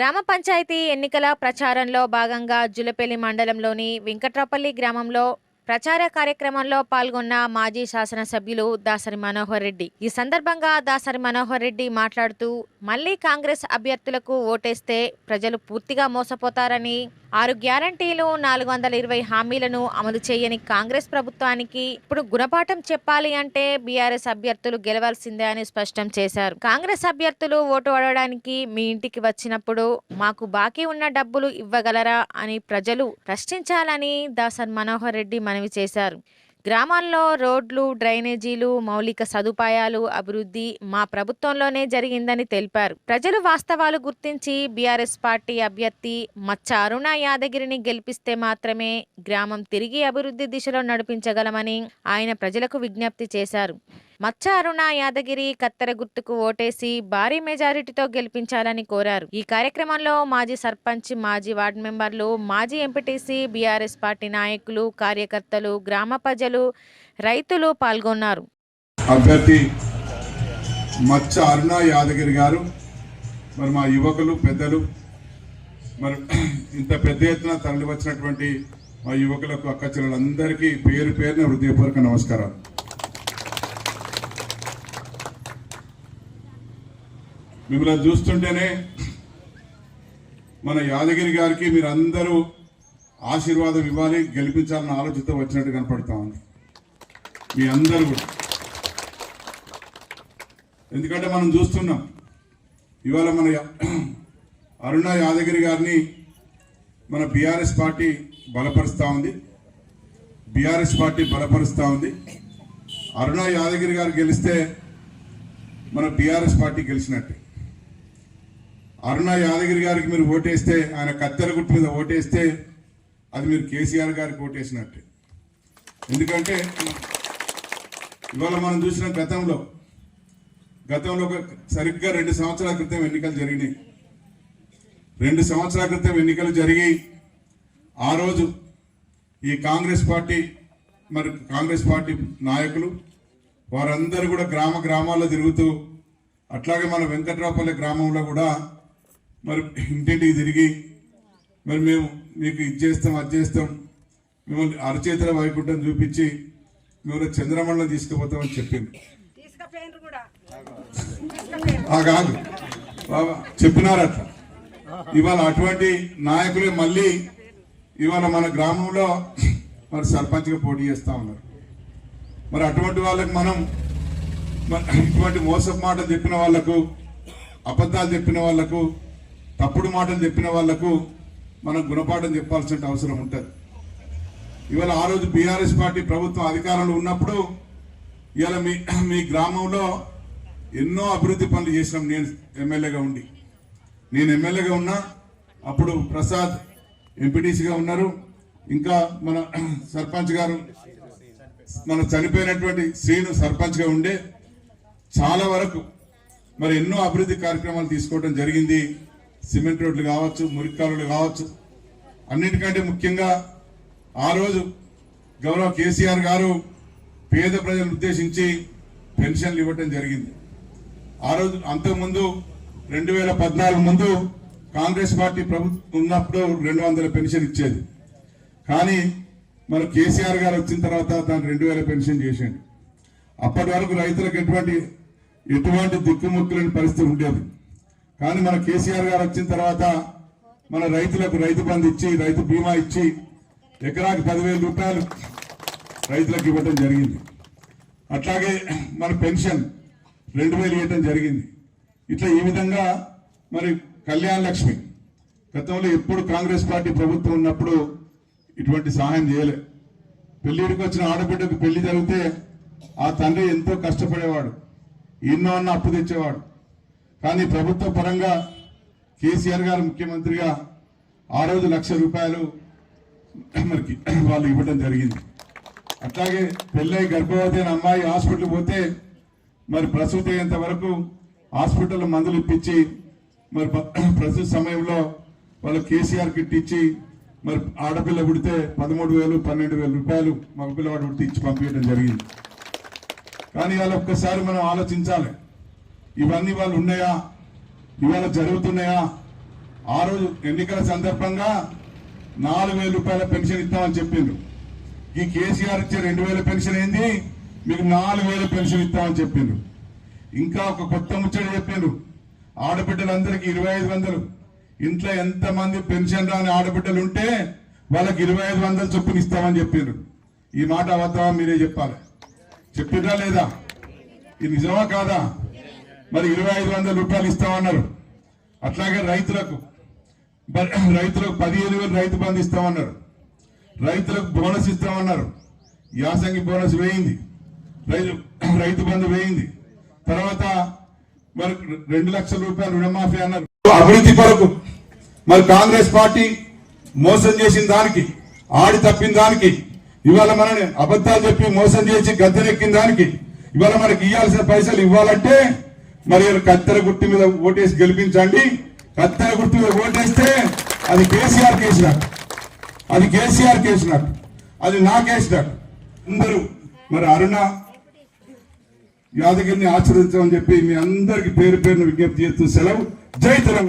గ్రామ పంచాయతీ ఎన్నికల ప్రచారంలో భాగంగా జులపల్లి మండలంలోని వెంకట్రాపల్లి గ్రామంలో ప్రచార కార్యక్రమంలో పాల్గొన్న మాజీ శాసనసభ్యులు దాసరి మనోహర్ రెడ్డి. ఈ సందర్భంగా దాసరి మనోహర్ రెడ్డి మాట్లాడుతూ మళ్ళీ కాంగ్రెస్ అభ్యర్థులకు ఓటేస్తే ప్రజలు పూర్తిగా మోసపోతారని ఆరు గ్యారంటీలు నాలుగు వందల ఇరవై హామీలను అమలు చేయని కాంగ్రెస్ ప్రభుత్వానికి ఇప్పుడు గుణపాఠం చెప్పాలి అంటే బీఆర్ఎస్ అభ్యర్థులు గెలవాల్సిందే అని స్పష్టం చేశారు. కాంగ్రెస్ అభ్యర్థులు ఓటు అడగడానికి మీ ఇంటికి వచ్చినప్పుడు మాకు బాకీ ఉన్న డబ్బులు ఇవ్వగలరా అని ప్రజలు ప్రశ్నించాలని దాసన్ మనోహర్ రెడ్డి మనవి చేశారు. గ్రామాల్లో రోడ్లు డ్రైనేజీలు మౌలిక సదుపాయాలు అభివృద్ధి మా ప్రభుత్వంలోనే జరిగిందని తెలిపారు. ప్రజలు వాస్తవాలు గుర్తించి బీఆర్ఎస్ పార్టీ అభ్యర్థి మచ్చ అరుణ యాదగిరిని గెలిపిస్తే మాత్రమే గ్రామం తిరిగి అభివృద్ధి దిశలో నడిపించగలమని ఆయన ప్రజలకు విజ్ఞప్తి చేశారు. మచ్చ అరుణ యాదగిరి కత్తెర గుర్తుకు ఓటేసి భారీ మెజారిటీతో గెలిపించాలని కోరారు. ఈ కార్యక్రమంలో మాజీ సర్పంచ్ మాజీ వార్డు మెంబర్లు మాజీ ఎంపీటీసీ బీఆర్ఎస్ పార్టీ నాయకులు కార్యకర్తలు గ్రామ ప్రజలు రైతులు పాల్గొన్నారు. అభ్యర్థి మచ్చ అరుణ యాదగిరి గారు మరి మా యువకులు పెద్దలు మరి ఇంత పెద్ద ఎత్తున తరలి వచ్చినటువంటి మా యువకులకు అక్క చెల్లెలందరికీ పేరు పేరున హృదయపూర్వక నమస్కారాలు. మిమ్మల్ని చూస్తుంటేనే మన యాదగిరి గారికి మీరు అందరూ ఆశీర్వాదం ఇవ్వాలి గెలిపించాలన్న ఆలోచనతో వచ్చినట్టు కనపడతా ఉంది. మీ అందరూ కూడా. ఎందుకంటే మనం చూస్తున్నాం ఇవాళ మన అరుణ యాదగిరి గారిని మన బీఆర్ఎస్ పార్టీ బలపరుస్తూ ఉంది. బీఆర్ఎస్ పార్టీ బలపరుస్తూ ఉంది. అరుణ యాదగిరి గారు గెలిస్తే మన బీఆర్ఎస్ పార్టీ గెలిచినట్టే. అరుణ యాదగిరి గారికి మీరు ఓటేస్తే ఆయన కత్తెర గుట్టు మీద ఓటేస్తే అది మీరు కేసీఆర్ గారికి ఓటేసినట్టే. ఎందుకంటే ఇవాళ మనం చూసిన గతంలో గతంలో ఒక సరిగ్గా రెండు సంవత్సరాల క్రితం ఎన్నికలు జరిగినాయి. రెండు సంవత్సరాల క్రితం ఎన్నికలు జరిగి ఆ రోజు ఈ కాంగ్రెస్ పార్టీ మరి కాంగ్రెస్ పార్టీ నాయకులు వారందరూ కూడా గ్రామ గ్రామాల్లో తిరుగుతూ అట్లాగే మన వెంకట్రావుపల్లి గ్రామంలో కూడా మరి ఇంటింటికి తిరిగి మరి మేము మీకు ఇది చేస్తాం అది చేస్తాం. మిమ్మల్ని అరచేతుల వైకుంఠం చూపించి మేము చంద్రమండలం తీసుకుపోతామని చెప్పింది. కాదు. బాబా చెప్పినారు అట్లా. ఇవాళ అటువంటి నాయకులే మళ్ళీ ఇవాళ మన గ్రామంలో మరి సర్పంచ్గా పోటీ చేస్తా ఉన్నారు. మరి అటువంటి వాళ్ళకి మనం మరి ఇటువంటి మోసపు మాటలు చెప్పిన వాళ్ళకు అబద్ధాలు చెప్పిన వాళ్ళకు తప్పుడు మాటలు చెప్పిన వాళ్ళకు మనం గుణపాఠం చెప్పాల్సిన అవసరం ఉంటుంది. ఇవాళ ఆ రోజు బీఆర్ఎస్ పార్టీ ప్రభుత్వం అధికారంలో ఉన్నప్పుడు ఇవాళ మీ మీ గ్రామంలో ఎన్నో అభివృద్ధి పనులు చేసినాం. నేను ఎమ్మెల్యేగా ఉండి. నేను ఎమ్మెల్యేగా ఉన్నా అప్పుడు ప్రసాద్ ఎంపీటీసీగా ఉన్నారు. ఇంకా మన సర్పంచ్ గారు మన చనిపోయినటువంటి శ్రీను సర్పంచ్గా ఉండే. చాలా వరకు మరి ఎన్నో అభివృద్ధి కార్యక్రమాలు తీసుకోవడం జరిగింది. సిమెంట్ రోడ్లు కావచ్చు మురికాలులు కావచ్చు. అన్నిటికంటే ముఖ్యంగా ఆ రోజు గౌరవ కేసీఆర్ గారు పేద ప్రజలను ఉద్దేశించి పెన్షన్లు ఇవ్వటం జరిగింది. ఆ రోజు అంతకుముందు రెండు వేల పద్నాలుగు ముందు కాంగ్రెస్ పార్టీ ప్రభుత్వం ఉన్నప్పుడు రెండు వందల పెన్షన్ ఇచ్చేది. కానీ మరి కేసీఆర్ గారు వచ్చిన తర్వాత దాన్ని రెండు వేల పెన్షన్ చేసిండు. అప్పటి వరకు రైతులకు ఎటువంటి ఎటువంటి దిక్కుముక్కులేని పరిస్థితి ఉండేది. కానీ మన కేసీఆర్ గారు వచ్చిన తర్వాత మన రైతులకు రైతు బంధు ఇచ్చి రైతు బీమా ఇచ్చి ఎకరాకి పదివేల రూపాయలు రైతులకు ఇవ్వటం జరిగింది. అట్లాగే మన పెన్షన్ రెండు వేలు ఇవ్వటం జరిగింది. ఇట్లా ఈ విధంగా మరి కళ్యాణ్ లక్ష్మి గతంలో ఎప్పుడు కాంగ్రెస్ పార్టీ ప్రభుత్వం ఉన్నప్పుడు ఇటువంటి సహాయం చేయలే. పెళ్ళిడికి వచ్చిన ఆడబిడ్డకు పెళ్ళి జరిగితే ఆ తండ్రి ఎంతో కష్టపడేవాడు. ఎన్నో అన్న అప్పు తెచ్చేవాడు. కానీ ప్రభుత్వ పరంగా కేసీఆర్ గారు ముఖ్యమంత్రిగా ఆ రోజు లక్ష రూపాయలు మనకి వాళ్ళు ఇవ్వడం జరిగింది. అట్లాగే పెళ్ళై గర్భవతి అయిన అమ్మాయి హాస్పిటల్ పోతే మరి ప్రసూతి అయ్యేంత వరకు హాస్పిటల్ మందులు ఇప్పించి మరి ప్రస్తుత సమయంలో వాళ్ళు కేసీఆర్ కిట్ ఇచ్చి మరి ఆడపిల్ల పుడితే పదమూడు వేలు పన్నెండు వేల రూపాయలు మగపిల్లవాడు పుడితే ఇచ్చి పంపించడం జరిగింది. కానీ వాళ్ళు ఒక్కసారి మనం ఆలోచించాలి. ఇవన్నీ వాళ్ళు ఉన్నాయా? ఇవాళ జరుగుతున్నాయా? ఆ రోజు ఎన్నికల సందర్భంగా నాలుగు వేల రూపాయల పెన్షన్ ఇస్తామని చెప్పిండు ఈ కేసీఆర్ ఇచ్చే రెండు వేల పెన్షన్ ఏంది? మీకు నాలుగు వేల పెన్షన్ ఇస్తామని చెప్పిండు ఇంకా ఒక కొత్త ముచ్చట చెప్పిండు ఆడబిడ్డలందరికీ ఇరవై ఐదు వందలు. ఇంట్లో ఎంతమంది పెన్షన్ రాని ఆడబిడ్డలు ఉంటే వాళ్ళకి ఇరవై ఐదు వందలు చొప్పున ఇస్తామని చెప్పిండు ఈ మాట అబద్ధమా? మీరే చెప్పాలి. చెప్పిండ్రా లేదా? ఇది నిజమా కాదా? మరి ఇరవై ఐదు వందల రూపాయలు ఇస్తామన్నారు. అట్లాగే రైతులకు రైతులకు పదిహేను వేలు రైతు బంధు ఇస్తామన్నారు. రైతులకు బోనస్ ఇస్తామన్నారు. యాసంగి బోనస్ వేయింది. రైతు రైతు బంధు వేయింది. తర్వాత మరి రెండు లక్షల రూపాయలు రుణమాఫీ అన్నారు. అభివృద్ధి కొరకు మరి కాంగ్రెస్ పార్టీ మోసం చేసిన దానికి ఆడి తప్పిన దానికి ఇవాళ మనని అబద్ధాలు చెప్పి మోసం చేసి గద్దెనెక్కిన దానికి ఇవాళ మనకి ఇవ్వాల్సిన పైసలు ఇవ్వాలంటే మరి కత్తెర గుర్తు మీద ఓటేసి గెలిపించండి. కత్తెర గుర్తు మీద ఓటేస్తే అది కేసీఆర్ కేసినట్టు అది కేసీఆర్ కేసినట్టు అది నా కేసినట్టు అందరూ మరి అరుణ యాదగిరిని ఆచరించమని చెప్పి మీ అందరికి పేరు పేరును విజ్ఞప్తి చేస్తూ సెలవు. జై తెలంగాణ.